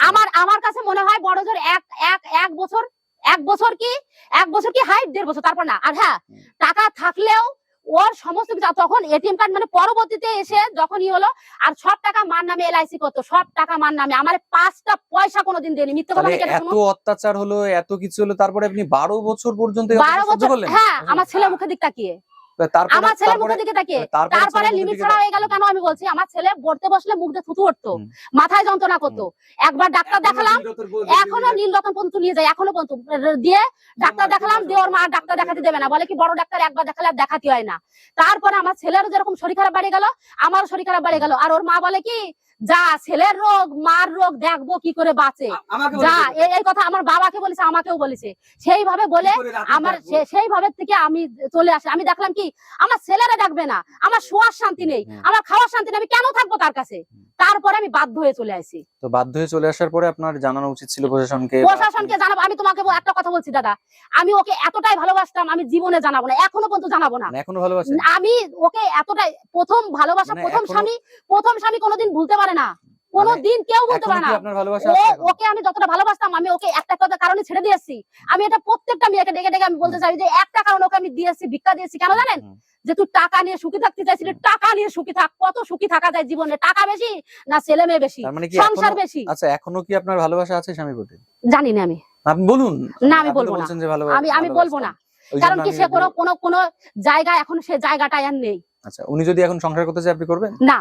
আমার আমার কাছে মনে হয় বড় জোর এক এক এক বছর এক বছর কি এক বছর কি হাইট দেড় বছর তারপর না। আর হ্যাঁ টাকা থাকলেও ওর সমস্ত কিছু তখন এটিএম কার্ড মানে পরবর্তীতে এসে যখন ই হলো আর সব টাকা মার নামে এলআইসি করতো সব টাকা মার নামে। আমার পাঁচটা পয়সা কোনোদিন দেয়নি মিথ্যা কথা এত অত্যাচার হলো এত কিছু হলো তারপরে আপনি বারো বছর পর্যন্ত বারো বছর হ্যাঁ আমার ছেলে মুখের দিকটা তাকিয়ে তারপরে আমার তারপরে মুখের দিকে তাকিয়ে। তারপরে তারপরে ছেলের লিমিট ছাড়া হয়ে গেল কেন আমি বলছি? আমার ছেলে পড়তে বসলে মুখ দিয়ে থুতু উঠতো মাথায় যন্ত্রণা করতো। একবার ডাক্তার দেখালাম এখনও নীল রতন পর্যন্ত নিয়ে যায় এখনও পর্যন্ত। দিয়ে ডাক্তার দেখালাম দিয়ে ওর মা ডাক্তার দেখাতে দেবে না। বলে কি বড় ডাক্তার একবার দেখালে আর দেখাতে হয় না। তারপরে আমার ছেলেরও যেরকম শরীর খারাপ বাড়ি গেল আমারও শরীর খারাপ বাড়ি গেল। আর ওর মা বলে কি যা ছেলের রোগ মার রোগ দেখব কি করে বাঁচে। যা এই- কথা আমার বাবাকে বলেছে আমাকেও বলেছে। সেইভাবে বলে আমার সেইভাবে থেকে আমি চলে আসি। আমি দেখলাম কি আমার ছেলেরা ডাকবে না আমার শোয়ার শান্তি নেই আমার খাওয়ার শান্তি নেই আমি কেন থাকব তার কাছে? তারপরে আমি বাধ্য হয়ে চলে আসি। তো বাধ্য হয়ে চলে আসার পরে আপনার জানানো উচিত ছিল প্রশাসনকে? প্রশাসনকে জানাব। আমি তোমাকে একটা কথা বলছি দাদা। আমি ওকে এতটাই ভালোবাসতাম আমি জীবনে জানাব না এখনও পর্যন্ত জানাব না। মানে এখনও ভালোবাসেন? আমি ওকে এতটাই প্রথম ভালোবাসা মানে প্রথম স্বামী প্রথম স্বামী কোনোদিন ভুলতে পারে না। মানে কোনোদিন কেউ বলতে পারে না? ওকে আমি যতটা ভালোবাসতাম আমি ওকে একটা কথা কারণে ছেড়ে দিয়েছি। আমি এটা প্রত্যেকটা মেয়েকে ডেকে ডেকে আমি বলতে চাই যে একটা কারণ ওকে আমি দিয়েছি ভিক্ষা দিয়েছি। কেন জানেন? যে তুই টাকা নিয়ে সুখী থাকতে চাইছিলি টাকা নিয়ে সুখী থাক। কত সুখী থাকা যায় জীবনে? টাকা বেশি না ছেলে মেয়ে বেশি? মানে কি সংসার বেশি। আচ্ছা এখনও কি আপনার ভালোবাসা আছে স্বামী প্রতি জানি না আমি। আপনি বলুন। না, আমি বলব না। আমি আমি বলব না। কারণ কি সে কোনো কোনো কোনো জায়গায় এখন সে জায়গাটায় আর নেই। আচ্ছা উনি যদি এখন সংসার করতে চায় আপনি করবেন? না।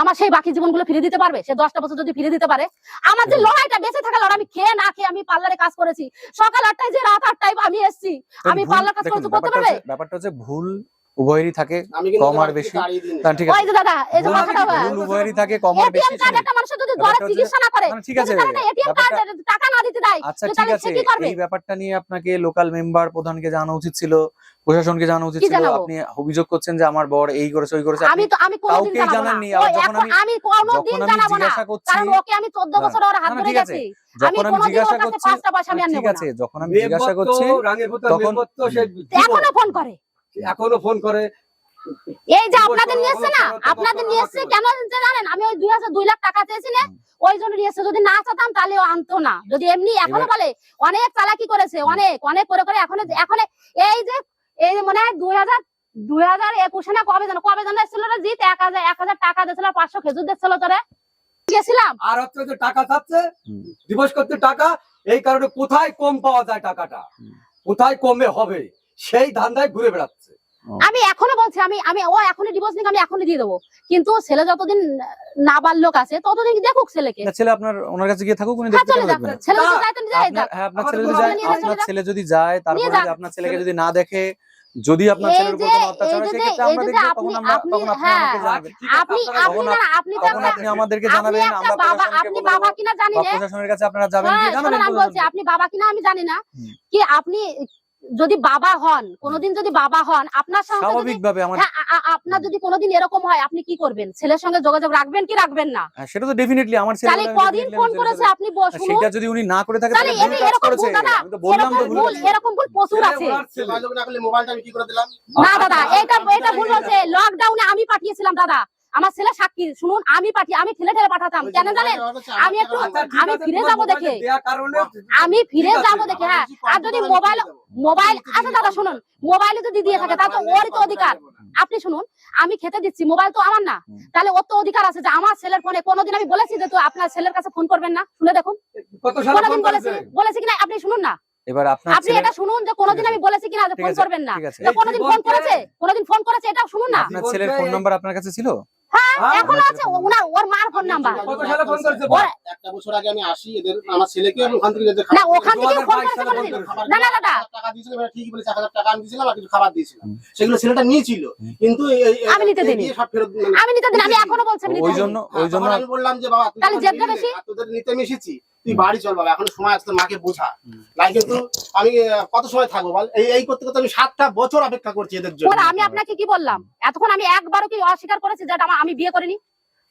আমার সেই বাকি জীবনগুলো ফিরে দিতে পারবে? সে দশটা বছর যদি ফিরে দিতে পারে? আমার যে লড়াইটা বেঁচে থাকা লড়াই আমি খেয়ে না খেয়ে আমি পার্লারে কাজ করেছি। সকাল আটটায় যে রাত আটটায় আমি এসেছি। আমি পার্লার কাজ করছি করতে করতে পারবে? ব্যাপারটা হচ্ছে ভুল উভয়েরই থাকে কম আর বেশি। তা ঠিক আছে। দাদা এই যে ভুল- কথাটা ভুল উভয়েরই থাকে কম আর বেশি কার্ড একটা মানুষের যদি ব্যাপারটা চিকিৎসা না করে ঠিক আছে। এটিএম কার্ড টাকা না দিতে দেয় আচ্ছা ঠিক আছে? এই ব্যাপারটা নিয়ে আপনাকে লোকাল মেম্বার প্রধানকে জানানো উচিত ছিল প্রশাসনকে জানানো উচিত ছিল। আপনি অভিযোগ করছেন যে আমার বর এই করেছে ওই করেছে। আমি আপনি তো আমি কোনোদিন কাউকেই জানাব না। জানাননি, যখন আমি- আমি কোনোদিন যখন আমি জানাব না। জিজ্ঞাসা করছি কারণ ওকে আমি চোদ্দ না, বছর ওর হাত ধরে ঠিক আছে। গেছি। যখন আমি জিজ্ঞাসা করছি ঠিক আছে যখন আমি জিজ্ঞাসা করছি তখন- এখনও ফোন করে। এখনও ফোন করে। এই যে আপনাদের নিয়ে এসছে না? আপনাদের নিয়ে এসছে কেন জানেন? আমি ওই দুই হাজার দুই লাখ টাকা চেয়েছি না ওই জন্য নিয়ে এসছে। যদি না চাতাম তাহলে আনতো না। যদি এমনি এখনও বলে অনেক চালাকি করেছে অনেক অনেক করে করে এখন এখন এই যে এই যে মনে হয় দুই হাজার দুই হাজার একুশে না কবে যেন কবে যেন এসেছিল রে জিত এক হাজার এক হাজার টাকা দিয়েছিল পাঁচশো খেজুর দিচ্ছিল তোরে। গেছিলাম। আর হচ্ছে যে টাকা চাচ্ছে দিবস করতে টাকা এই কারণে কোথায় কম পাওয়া যায় টাকাটা? কোথায় কমে হবে? সেই ধান্দায় ঘুরে বেড়াচ্ছে। আমি এখনও বলছি আমি আমি ও এখনও ডিভোর্স নিক আমি এখনই দিয়ে দেবো। কিন্তু ছেলে যতদিন না বাল্যক আছে ততদিন দেখুক ছেলেকে? ছেলে আপনার ওনার কাছে গিয়ে থাকুক উনি দেখতে? ছেলে যদি যায় তো যায় আপনার হ্যাঁ আপনার ছেলে যদি যায় আপনার ছেলে যদি যায় তারপরে যদি আপনার ছেলেকে যদি না দেখে যদি আপনার ছেলের উপর কোনো অত্যাচার হয় সেক্ষেত্রে আমরা যে আপনি- তখন আমরা তখন আপনি। আমাকে জানাবেন আপনি আপনি না না আপনি তো আপনি আমাদেরকে জানাবেন আমরা বাবা আপনি বাবা কিনা জানি বা না। প্রশাসনের কাছে আপনারা যাবেন হ্যাঁ, কি জানাবেন আমি বলছি আপনি বাবা কিনা আমি জানি না কি আপনি যদি বাবা হন কোনোদিন যদি বাবা হন আপনার সঙ্গে স্বাভাবিকভাবে আমার হ্যাঁ, আপনার যদি কোনোদিন এরকম হয় আপনি কি করবেন? ছেলের সঙ্গে যোগাযোগ রাখবেন কি রাখবেন না? হ্যাঁ, সেটা তো ডেফিনেটলি আমার ছেলে তাহলে কদিন ফোন করেছে আপনি সাথে- বস- শুনুন সেটা যদি উনি না করে থাকে তাহলে এটি এরকম ভুল দাদা। আমি তো বললাম তো এরকম ভুল এরকম ভুল প্রচুর আছে। যোগাযোগ না করলে মোবাইলটা আমি কি করে দিলাম না দাদা এটা এটা ভুল বলছে লকডাউনে আমি পাঠিয়েছিলাম দাদা। আমার ছেলে সাক্ষী শুনুন আমি পাঠিয়ে আমি ঠেলে ঠেলে পাঠাতাম কেন জানেন? আমি একটু আমি ফিরে যাব দেখে। আমি ফিরে যাব দেখে হ্যাঁ। আর যদি মোবাইল মোবাইল আচ্ছা দাদা শুনুন। মোবাইলে যদি দিয়ে থাকে তা তো ওরই তো অধিকার। আপনি শুনুন আমি খেতে দিচ্ছি মোবাইল তো আমার না। তাহলে ওর তো অধিকার আছে যে আমার ছেলের ফোনে কোনোদিন আমি বলেছি যে তো আপনার ছেলের কাছে ফোন করবেন না? শুনে দেখুন। কোনোদিন বলেছি বলেছি কিনা আপনি শুনুন না। এবার আপনি এটা শুনুন যে কোনোদিন আমি বলেছি কিনা যে ফোন করবেন না। কোনোদিন ফোন করেছে? কোনোদিন ফোন করেছে এটা শুনুন না। আপনার ছেলের ফোন নাম্বার আপনার কাছে ছিল? হ্যাঁ হ্যাঁ, আছে। ওনার ওর মার ফোন নাম্বার। কত সালে ফোন করেছে একটা বছর আগে আমি আসি এদের আমার ছেলেকে আমি ওখান থেকে না খাবার- ওখান থেকে ফোন করেছে সালে কোনোদিন ফোন করেছে। না না দাদা টাকা দিয়েছিলাম এবার ঠিকই বলেছে এক হাজার টাকা আমি দিয়েছিলাম আর কিছু খাবার দিয়েছিলাম সেগুলো ছেলেটা নিয়েছিল। কিন্তু আমি নিতে এই সব ফেরত আমি নিতে দিন আমি এখনও বলছি আমি নিতে ওই জন্য হ্যাঁ, ওই জন্য আমি বললাম যে বাবা তাহলে জেদটা বেশি? তোদের নিতে মিশেছি এসেছি। তুই বাড়ি চল বাবা এখন সময় আছে তোর মাকে বোঝা। নাই কিন্তু আমি কত সময় থাকব বল? এই এই করতে করতে আমি সাতটা বছর অপেক্ষা করছি এদের জন্য। আমি আপনাকে কি বললাম? এতক্ষণ আমি একবারও কি অস্বীকার করেছি যেটা আমি বিয়ে করিনি?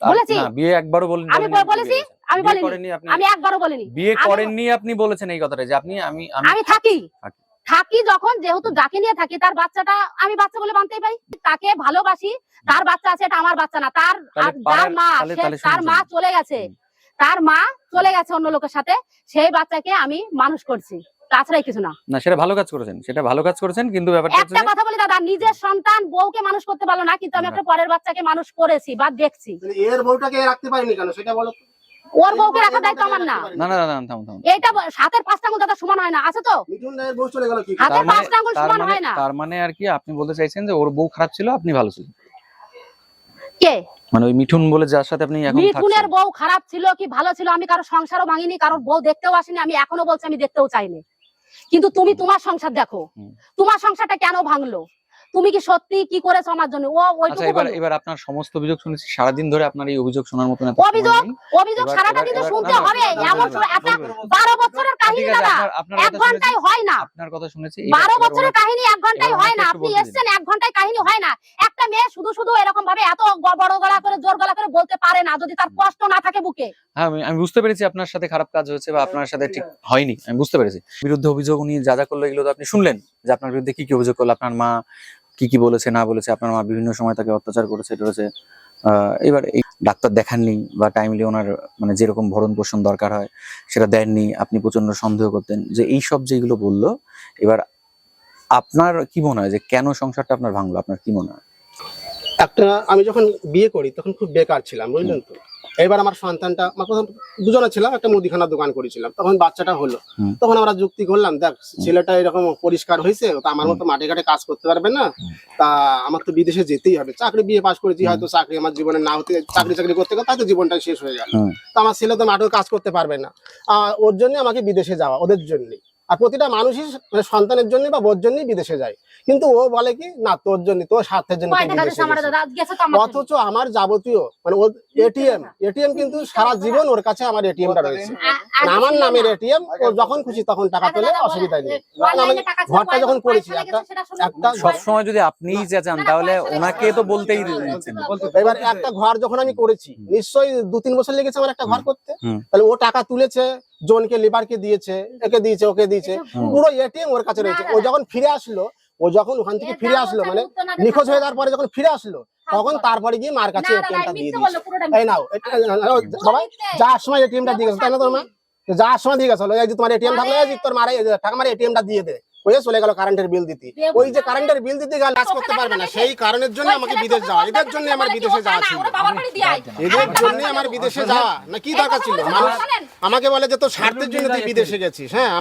বলেছি? না বিয়ে একবারও বলেন আমি বলেছি? আমি বলিনি। আমি একবারও বলিনি। বিয়ে করেননি আপনি বলেছেন এই কথাটা যে আপনি আমি আমি আমি থাকি। থাকি। যখন যেহেতু যাকে নিয়ে থাকি তার বাচ্চাটা আমি বাচ্চা বলে মানতেই পারি। তাকে ভালোবাসি তার বাচ্চা আছে এটা আমার বাচ্চা না। তার মা তার মা চলে গেছে। তার মা চলে গেছে অন্য লোকের সাথে সেই বাচ্চাকে আমি মানুষ করছি। তাছাড়াই কিছু না। না সেটা ভালো কাজ করেছেন। সেটা ভালো কাজ করেছেন কিন্তু ব্যাপারটা একটা কথা বলি দাদা নিজের সন্তান বউকে মানুষ করতে পারল না কিন্তু আমি একটা পরের বাচ্চাকে মানুষ করেছি বা দেখছি। এর বউটাকে রাখতে পারিনি কেন? সেটা বলো ওর বউকে এর দায়িত্ব আমার না। না না না না, থামুন থামুন এইটা সাতের পাঁচটা দাদা সমান হয় না আছে তো? মিঠুন রায়ের বউ চলে গেল কি? করে? হাতে তার মানে পাঁচটা সমান মানে হয় না। তার মানে আর কি আপনি বলতে চাইছেন যে ওর বউ খারাপ ছিল আপনি ভালো ছিলেন। কে? মানে ওই মিঠুন বলে যার সাথে আপনি এখন মিঠুনের বউ খারাপ ছিল কি ভালো ছিল? আমি কারও সংসারও ভাঙিনি কারোর বউ দেখতেও আসিনি আমি এখনও বলছি আমি দেখতেও চাইনি। কিন্তু তুমি তোমার সংসার দেখো। তোমার সংসারটা কেন ভাঙলো? তুমি কি সত্যি কি করেছ আমার জন্য? ও আচ্ছা এবার এবার আপনার সমস্ত অভিযোগ শুনেছি। সারাদিন ধরে আপনার এই অভিযোগ শোনার এত সময় অভিযোগ? অভিযোগ সারাটা এবার- শুনতে না, না, হবে। না, না, এমন না, না, একটা বলবেন। বারো বছরের কাহিনী দাদা। এক ঘন্টায় হয় না। আপনার কথা শুনেছি। বারো এবার- বছরের কাহিনী এক ঘন্টায় হয় না। আপনি এসেছেন দিন। এক ঘন্টায় কাহিনী হয় না। একটা মেয়ে শুধু শুধু এরকম ভাবে এত বড় গলা করে জোর গলা করে বলতে পারে না যদি তার কষ্ট না থাকে বুকে। হ্যাঁ আমি আমি বুঝতে পেরেছি আপনার সাথে খারাপ কাজ হয়েছে বা আপনার সাথে ঠিক হয়নি। আমি বুঝতে পেরেছি। বিরুদ্ধে অভিযোগ উনি যা যা করল এগুলো তো আপনি শুনলেন যে আপনার বিরুদ্ধে কি কি অভিযোগ করল আপনার মা কি কি বলেছে না বলেছে আপনার মা বিভিন্ন সময় তাকে অত্যাচার করেছে আহ, এবার এই ডাক্তার দেখাননি বা টাইমলি ওনার মানে যেরকম ভরণ পোষণ দরকার হয় সেটা দেননি আপনি প্রচণ্ড সন্দেহ করতেন যে এই সব যেগুলো বলল এবার আপনার কি মনে হয় যে কেন সংসারটা আপনার ভাঙলো? আপনার কি মনে হয়? একটা আমি যখন বিয়ে করি তখন খুব বেকার ছিলাম বুঝলেন তো? এবার আমার সন্তানটা আমার প্রথম দুজনে ছিলাম একটা মুদিখানার দোকান করেছিলাম। তখন বাচ্চাটা হলো। তখন আমরা যুক্তি করলাম দেখ ছেলেটা এরকম পরিষ্কার হয়েছে তা আমার মতো মাঠে ঘাটে কাজ করতে পারবে না তা আমার তো বিদেশে যেতেই হবে। চাকরি বিয়ে পাশ করেছি হয়তো চাকরি আমার জীবনে না হতে চাকরি চাকরি করতে করতে হয়তো জীবনটা শেষ হয়ে গেল। তো আমার ছেলে তো মাঠেও কাজ করতে পারবে না। ওর জন্য আমাকে বিদেশে যাওয়া ওদের জন্যই। আর প্রতিটা মানুষই মানে সন্তানের জন্য বা বোর জন্যই বিদেশে যায়। কিন্তু ও বলে কি না তোর জন্য তোর স্বার্থের জন্য। অথচ আমার যাবতীয় মানে ওর এটিএম এটিএম কিন্তু সারা জীবন ওর কাছে আমার এটিএমটা রয়েছে। মানে আমার নামের এটিএম ও যখন খুশি তখন টাকা আচ্ছা পেলে অসুবিধা নেই। ছিল, ঘরটা যখন করেছি একটা। একটা সবসময় যদি আপনিই চেঁচান না, না, তাহলে ওনাকে তো বলতেই দিচ্ছেন এবার একটা ঘর যখন আমি করেছি নিশ্চয়ই দু তিন বছর লেগেছে আমার একটা ঘর করতে। তাহলে ও টাকা তুলেছে জনকে লিভারকে দিয়েছে একে দিয়েছে ওকে দিয়েছে পুরো এটিএম ওর কাছে রয়েছে। ও যখন ফিরে আসলো ও যখন ওখান থেকে ফিরে আসলো মানে নিখোঁজ হয়ে যাওয়ার পরে যখন ফিরে আসলো তখন তারপরে গিয়ে মার কাছে এটিএমটা দিয়ে দিয়েছে। এই। নাও সবাই বাবা যাওয়ার সময় এটিএমটা দিয়ে গেছে তাই না তোর মা? যাওয়ার সময় দিয়ে গেছে এই যে তোমার এটিএম থাকলে তোর মারা ঠাকুমার মারে এটিএমটা দিয়ে দে। ওই যে চলে গেল কারেন্টের বিল দিতে। ওই যে। কারেন্টের বিল দিতে গেলে কাজ করতে পারবে না। সেই কারণের জন্য আমাকে বিদেশ যাওয়া। এদের জন্য আমার বিদেশে যাওয়া ছিল। এদের জন্য আমার বিদেশে যাওয়া। না কি দরকার ছিল? মানুষ আমাকে বলে যে তো স্বার্থের জন্য তুই বিদেশে গেছিস। হ্যাঁ